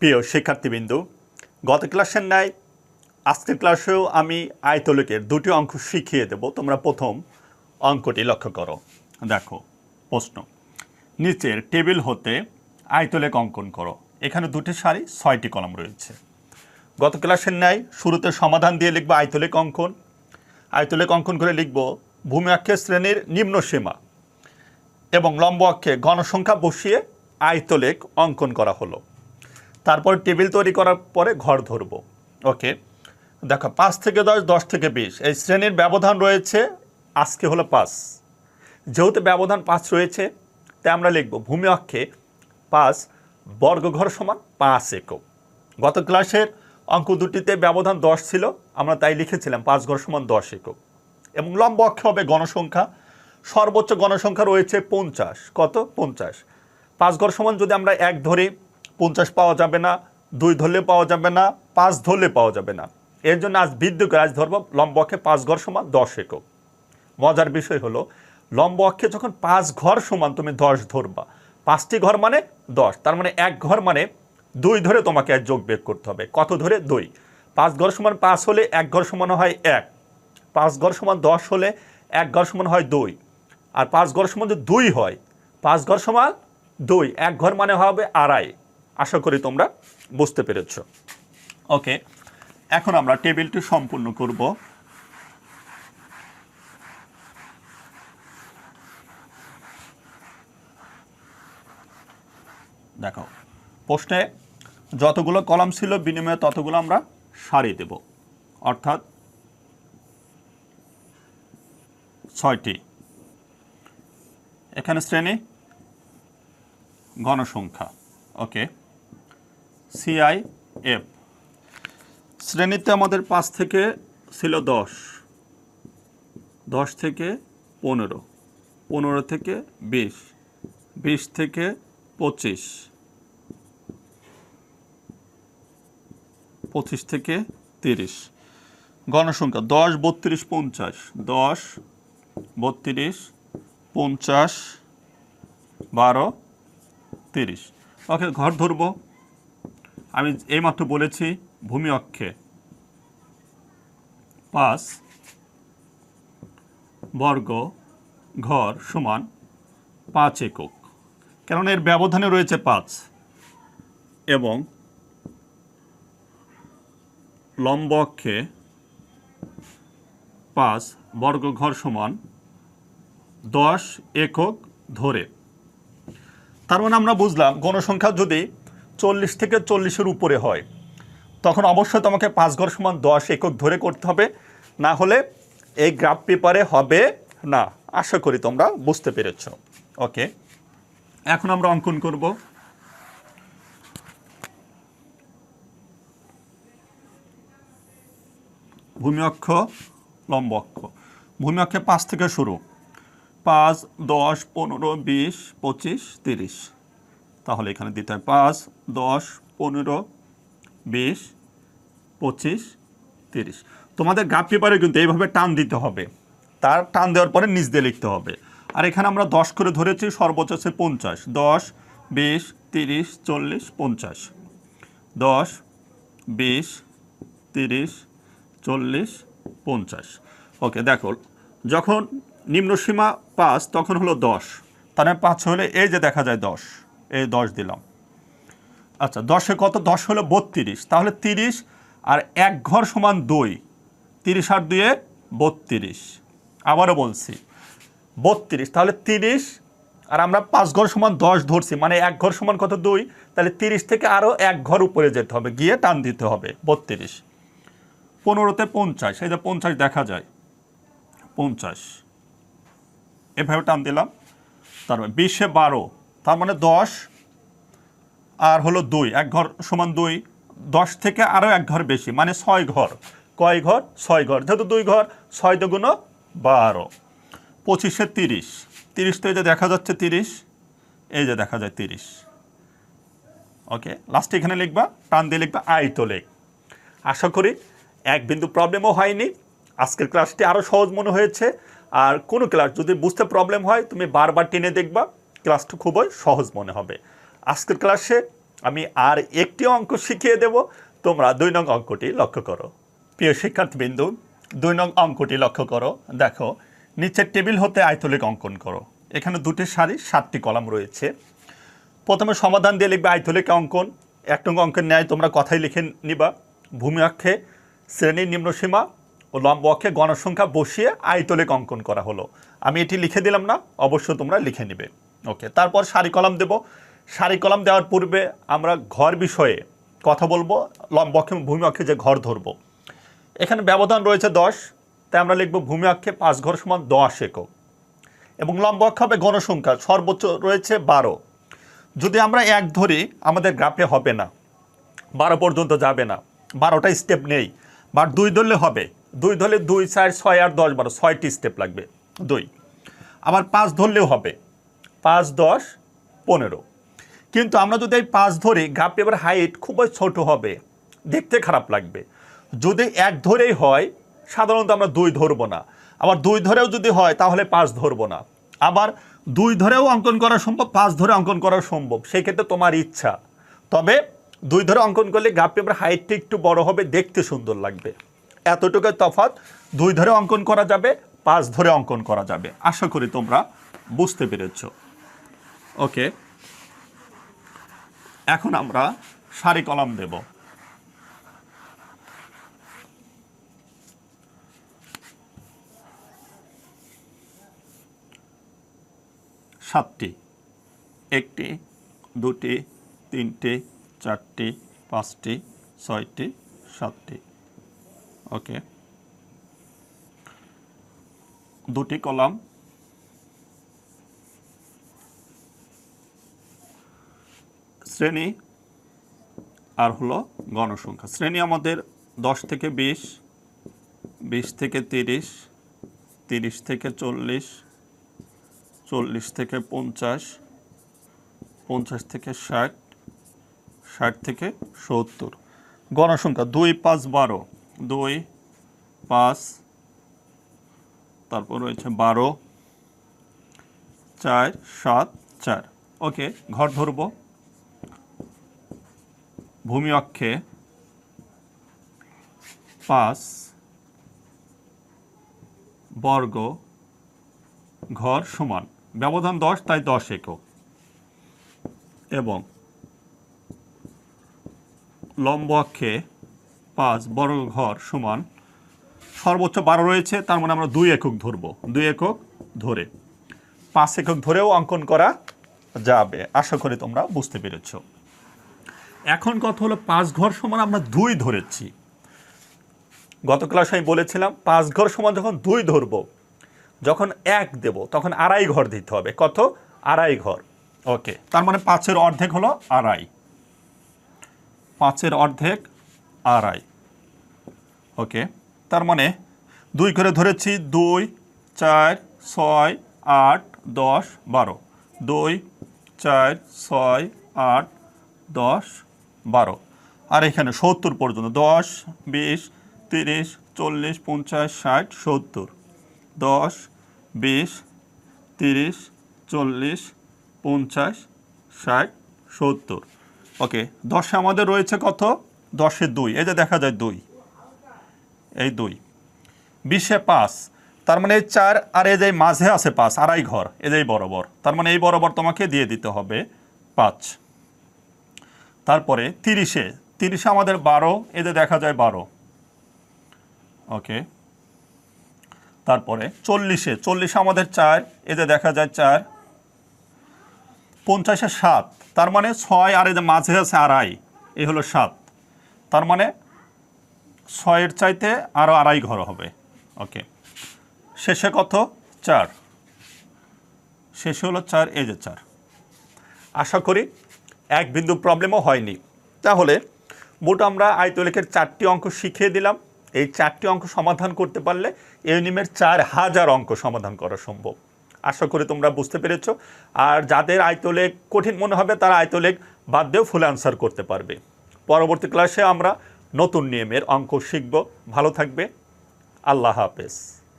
প্রিয় শিক্ষার্থীবৃন্দু, গত ক্লাসের ন্যায় আজকের ক্লাসেও আমি আয়তলিকের দুটি অঙ্ক শিখিয়ে দেব। তোমরা প্রথম অঙ্কটি লক্ষ্য করো। দেখো, প্রশ্ন। নিচের টেবিল হতে আয়তলেক অঙ্কন করো। এখানে দুটি সারি, ছয়টি কলম রয়েছে। গত ক্লাসের ন্যায় শুরুতে সমাধান দিয়ে লিখব আয়তলেক অঙ্কন। আয়তলেক অঙ্কন করে লিখব ভূমি অক্ষের শ্রেণির নিম্ন সীমা এবং লম্ব অক্ষে গণসংখ্যা বসিয়ে আয়তলেক অঙ্কন করা হলো। তারপর টেবিল তৈরি করার পরে ঘর ধরবো। ওকে? দেখো, পাঁচ থেকে দশ দশ থেকে বিশ। এই শ্রেণির ব্যবধান রয়েছে, আজকে হলো পাঁচ। যেহেতু ব্যবধান পাঁচ রয়েছে, তাই আমরা লিখব ভূমি অক্ষে পাঁচ, বর্গঘর সমান পাঁচ একক। গত ক্লাসের অঙ্ক দুটিতে ব্যবধান দশ ছিল, আমরা তাই লিখেছিলাম পাঁচ ঘর সমান দশ একক। এবং লম্ব অক্ষে হবে গণসংখ্যা, সর্বোচ্চ গণসংখ্যা রয়েছে পঞ্চাশ। কত? পঞ্চাশ। পাঁচ ঘর সমান যদি আমরা এক ধরি পঞ্চাশ পাওয়া যাবে না, দুই ধরলে পাওয়া যাবে না, পাঁচ ধরলে পাওয়া যাবে না। এর জন্য আজ বৃদ্ধ আজ ধরব লম্ব অক্ষে পাঁচ ঘর সমান দশ একক। মজার বিষয় হলো, লম্ব অক্ষে যখন পাঁচ ঘর সমান তুমি দশ ধরবা, পাঁচটি ঘর মানে দশ, তার মানে এক ঘর মানে দুই ধরে তোমাকে এক যোগ বেগ করতে হবে। কত ধরে? দুই। পাঁচ ঘর সমান পাঁচ হলে এক ঘর সমান হয় এক। পাঁচ ঘর সমান দশ হলে এক ঘর সমান হয় দুই। আর পাঁচ ঘর সমান যদি দুই হয়, পাঁচ ঘর সমান দুই, এক ঘর মানে হবে আড়াই। আশা করি তোমরা বুঝতে পেরেছ। ওকে, এখন আমরা টেবিলটি সম্পূর্ণ করব। দেখো প্রশ্নে যতগুলো কলাম ছিল, বিনিময়ে ততগুলো আমরা সারিয়ে দেব। অর্থাৎ ছয়টি। এখানে শ্রেণি, গণসংখ্যা। ওকে সিআই এফ শ্রেণীতে আমাদের পাঁচ থেকে ছিল দশ। দশ থেকে পনেরো। পনেরো থেকে বিশ। বিশ থেকে পঁচিশ। পঁচিশ থেকে তিরিশ। গণসংখ্যা, দশ, বত্রিশ, পঞ্চাশ। দশ, বত্রিশ, পঞ্চাশ, বারো, তিরিশ। ওকে, ঘর ধরবো। আমি এইমাত্র বলেছি ভূমি অক্ষে। পাঁচ বর্গ ঘর সমান পাঁচ একক। কেননা এর ব্যবধানে রয়েছে পাঁচ। এবং লম্ব অক্ষে পাঁচ বর্গ ঘর সমান দশ একক ধরে। তার মানে আমরা বুঝলাম গণসংখ্যা যদি চল্লিশ থেকে চল্লিশের উপরে হয়। তখন অবশ্যই তোমাকে পাঁচ ঘর সমান দশ একক ধরে করতে হবে। না হলে এই গ্রাফ পেপারে হবে না। আশা করি তোমরা বুঝতে পেরেছ। ওকে এখন আমরা অঙ্কন করব। ভূমি অক্ষ, লম্ব অক্ষ। ভূমি অক্ষে পাঁচ থেকে শুরু। পাঁচ, দশ, পনেরো, বিশ, পঁচিশ, তিরিশ। তাহলে এখানে দিতে হয় পাঁচ, দশ, পনেরো, বিশ, পঁচিশ, তিরিশ। তোমাদের গ্রাফ পেপারে কিন্তু এইভাবে টান দিতে হবে। তার টান দেওয়ার পরে নিচ দিয়ে লিখতে হবে। আর এখানে আমরা দশ করে ধরেছি, সর্বোচ্চ হচ্ছে পঞ্চাশ। দশ, বিশ, তিরিশ, চল্লিশ, পঞ্চাশ। দশ, বিশ, তিরিশ, চল্লিশ, পঞ্চাশ। ওকে, দেখো, যখন নিম্নসীমা পাঁচ, তখন হলো দশ। তার পাঁচ হলে এই যে দেখা যায় দশ। এই দশ দিলাম। আচ্ছা দশে কত? দশ হলো বত্রিশ। তাহলে তিরিশ আর এক ঘর সমান দুই। তিরিশ আর দুয়ে বত্রিশ। আবারও বলছি, বত্রিশ। তাহলে তিরিশ আর আমরা পাঁচ ঘর সমান দশ ধরছি মানে এক ঘর সমান কত? দুই। তাহলে তিরিশ থেকে আরও এক ঘর উপরে যেতে হবে, গিয়ে টান দিতে হবে, বত্রিশ। পনেরোতে পঞ্চাশ, এই যে পঞ্চাশ দেখা যায়। পঞ্চাশ। এভাবে টান দিলাম। তারপর বিশে বারো। তার মানে দশ আর হলো দুই, এক ঘর সমান দুই, দশ থেকে আরও এক ঘর বেশি মানে ছয় ঘর। কয় ঘর? ছয় ঘর। যেহেতু দুই ঘর, ছয় দুগুণ বারো। পঁচিশে তিরিশ। তিরিশ তো এই যে দেখা যাচ্ছে তিরিশ, এই যে দেখা যায় তিরিশ। ওকে লাস্টে এখানে লিখবা, টান দিয়ে লিখবা আয়তো লেখ। আশা করি এক বিন্দু প্রবলেমও হয়নি। আজকের ক্লাসটি আরও সহজ মনে হয়েছে। আর কোনো ক্লাস যদি বুঝতে প্রবলেম হয়, তুমি বারবার টেনে দেখবা। ক্লাসটা খুবই সহজ মনে হবে। আজকের ক্লাসে আমি আর একটি অঙ্ক শিখিয়ে দেব। তোমরা দুই নং অঙ্কটি লক্ষ্য করো। প্রিয় শিক্ষার্থীবৃন্দু, দুই নং অঙ্কটি লক্ষ্য করো। দেখো, নিচের টেবিল হতে আয়তলিক অঙ্কন করো। এখানে দুটি সারি, সাতটি কলাম রয়েছে। প্রথমে সমাধান দিয়ে লিখবে আয়তলিক অঙ্কন। এক নং অঙ্কের ন্যায় তোমরা কথাই লিখে নিবা। ভূমি অক্ষে শ্রেণির নিম্নসীমা ও লম্ব অক্ষে গণসংখ্যা বসিয়ে আয়তলিক অঙ্কন করা হলো। আমি এটি লিখে দিলাম না, অবশ্য তোমরা লিখে নিবে। ওকে তারপর সারি কলাম দেব। সারি কলাম দেওয়ার পূর্বে আমরা ঘর বিষয়ে কথা বলব লম্ব অক্ষে ভূমি অক্ষে যে ঘর ধরবো। এখানে ব্যবধান রয়েছে দশ, তাই আমরা লিখব ভূমি অক্ষে পাঁচ ঘর সমান দশ একক। এবং লম্ব হবে গণসংখ্যা সর্বোচ্চ রয়েছে বারো। যদি আমরা এক ধরি, আমাদের গ্রাফে হবে না। বারো পর্যন্ত যাবে না। বারোটা স্টেপ নেই। বা দুই ধরলে হবে। দুই ধরলে দুই, চার, ছয় আর দশ বারো, ছয়টি স্টেপ লাগবে। দুই। আবার পাঁচ ধরলেও হবে। পাঁচ দশ পনেরো। কিন্তু আমরা যদি এই পাঁচ ধরি গ্রাফ এবার হাইট খুবই ছোট হবে। দেখতে খারাপ লাগবে। যদি এক ধরেই হয়, সাধারণত আমরা দুই ধরবো না। আবার দুই ধরেও যদি হয়, তাহলে পাঁচ ধরবো না। আবার দুই ধরেও অঙ্কন করা সম্ভব, পাঁচ ধরে অঙ্কন করা সম্ভব। সেই ক্ষেত্রে তোমার ইচ্ছা। তবে দুই ধরে অঙ্কন করলে গ্রাফ পেপার হাইটটা একটু বড় হবে, দেখতে সুন্দর লাগবে। এতটুকু তফাৎ, দুই ধরে অঙ্কন করা যাবে, পাঁচ ধরে অঙ্কন করা যাবে। আশা করি তোমরা বুঝতে পেরেছ। ওকে এখন আমরা সারি কলাম দেব। সাতটি। একটি, দুটি, তিনটি, চারটি, পাঁচটি, ছয়টি, সাতটি। ওকে দুটি কলাম শ্রেণি আর হলো গণসংখ্যা। শ্রেণি আমাদের দশ থেকে বিশ বিশ থেকে তিরিশ তিরিশ থেকে চল্লিশ চল্লিশ থেকে পঞ্চাশ পঞ্চাশ থেকে ষাট ষাট থেকে সত্তর। গণসংখ্যা দুই, পাঁচ, বারো। দুই, পাঁচ, তারপর রয়েছে বারো, চার, সাত, চার। ওকে, ঘর ধরবো। ভূমি অক্ষে পাঁচ বর্গ ঘর সমান। ব্যবধান দশ, তাই দশ একক। এবং লম্ব অক্ষে পাঁচ বর্গ ঘর সমান সর্বোচ্চ বারো রয়েছে, তার মানে আমরা দুই একক ধরব। দুই একক ধরে। পাঁচ একক ধরেও অঙ্কন করা যাবে। আশা করি তোমরা বুঝতে পেরেছ। এখন কথা হলো পাঁচ ঘর সমান আমরা দুই ধরেছি। গত ক্লাসে আমি বলেছিলাম পাঁচ ঘর সমান যখন দুই ধরবো, যখন এক দেব, তখন আড়াই ঘর দিতে হবে। কত? আড়াই ঘর। ওকে, তার মানে পাঁচের অর্ধেক হলো আড়াই। পাঁচের অর্ধেক আড়াই। ওকে, তার মানে দুই করে ধরেছি দুই, চার, ছয়, আট, দশ, বারো। দুই, চার, ছয়, আট, দশ বারো। আর এখানে সত্তর পর্যন্ত, দশ, বিশ, তিরিশ, চল্লিশ, পঞ্চাশ, ষাট, সত্তর। দশ, বিশ, তিরিশ, চল্লিশ, পঞ্চাশ, ষাট, সত্তর। ওকে, দশে আমাদের রয়েছে কত? দশে দুই। এই যে দেখা যায় দুই। এই দুই। বিশে পাঁচ। তার মানে এই চার আর এই যে মাঝে আছে পাঁচ, আড়াই ঘর, এই যে বরাবর। তার মানে এই বরাবর তোমাকে দিয়ে দিতে হবে পাঁচ। তারপরে তিরিশে তিরিশে আমাদের বারো এতে দেখা যায় বারো। ওকে। তারপরে চল্লিশে চল্লিশে আমাদের চার এতে দেখা যায় চার। পঞ্চাশে সাত, তার মানে ছয় আর এদের মাঝে আছে আড়াই, এই হলো সাত। তার মানে ছয়ের চাইতে আরও আড়াই ঘর হবে। ওকে। শেষে কত? চার। শেষে হলো চার, এই যে চার। আশা করি এক বিন্দু প্রবলেমও হয়নি। তাহলে মোট আমরা আয়তলেখের চারটি অঙ্ক শিখিয়ে দিলাম। এই চারটি অঙ্ক সমাধান করতে পারলে ইউনিমের চার হাজার অঙ্ক সমাধান করা সম্ভব। আশা করি তোমরা বুঝতে পেরেছ। আর যাদের আয়তলেখ কঠিন মনে হবে, তারা আয়তলেখ বাদ দিয়েও ফুল অ্যান্সার করতে পারবে। পরবর্তী ক্লাসে আমরা নতুন নিয়মের অঙ্ক শিখব। ভালো থাকবে। আল্লাহ হাফেজ।